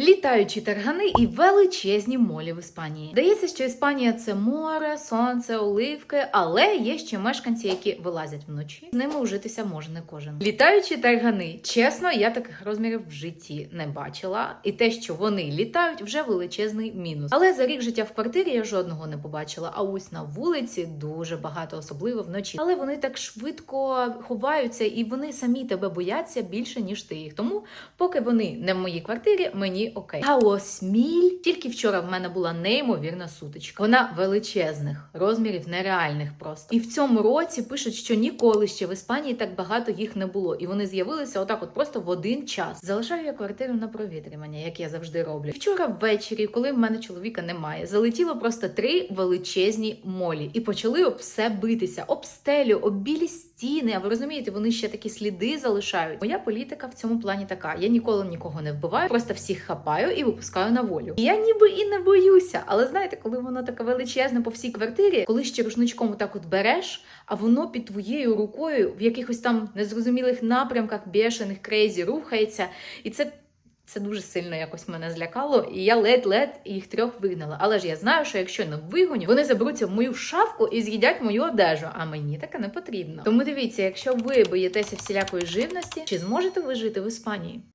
Літаючі таргани і величезні молі в Іспанії. Здається, що Іспанія це море, сонце, оливки, але є ще мешканці, які вилазять вночі. З ними ужитися може не кожен. Літаючі таргани. Чесно, я таких розмірів в житті не бачила. І те, що вони літають, вже величезний мінус. Але за рік життя в квартирі я жодного не побачила. А ось на вулиці дуже багато, особливо вночі. Але вони так швидко ховаються, і вони самі тебе бояться більше ніж ти їх. Тому, поки вони не в моїй квартирі, мені окей. А ось міль тільки вчора в мене була неймовірна сутичка. Вона величезних розмірів, нереальних просто. І в цьому році пишуть, що ніколи ще в Іспанії так багато їх не було, і вони з'явилися отак, от просто в один час. Залишаю я квартиру на провітрювання, як я завжди роблю. Вчора ввечері, коли в мене чоловіка немає, залетіло просто три величезні молі і почали об все битися, об стелю, об білі стіни. А ви розумієте, вони ще такі сліди залишають. Моя політика в цьому плані така: я ніколи нікого не вбиваю, просто всіх хапаю і випускаю на волю. Я ніби і не боюся. Але знаєте, коли воно таке величезне по всій квартирі, коли ще рушничком так от береш, а воно під твоєю рукою в якихось там незрозумілих напрямках, бешених, крейзі рухається, і це. Це дуже сильно якось мене злякало, і я ледь-ледь їх трьох вигнала. Але ж я знаю, що якщо не вигоню, вони заберуться в мою шафку і з'їдять мою одежу. А мені таке не потрібно. Тому дивіться, якщо ви боїтеся всілякої живності, чи зможете ви жити в Іспанії?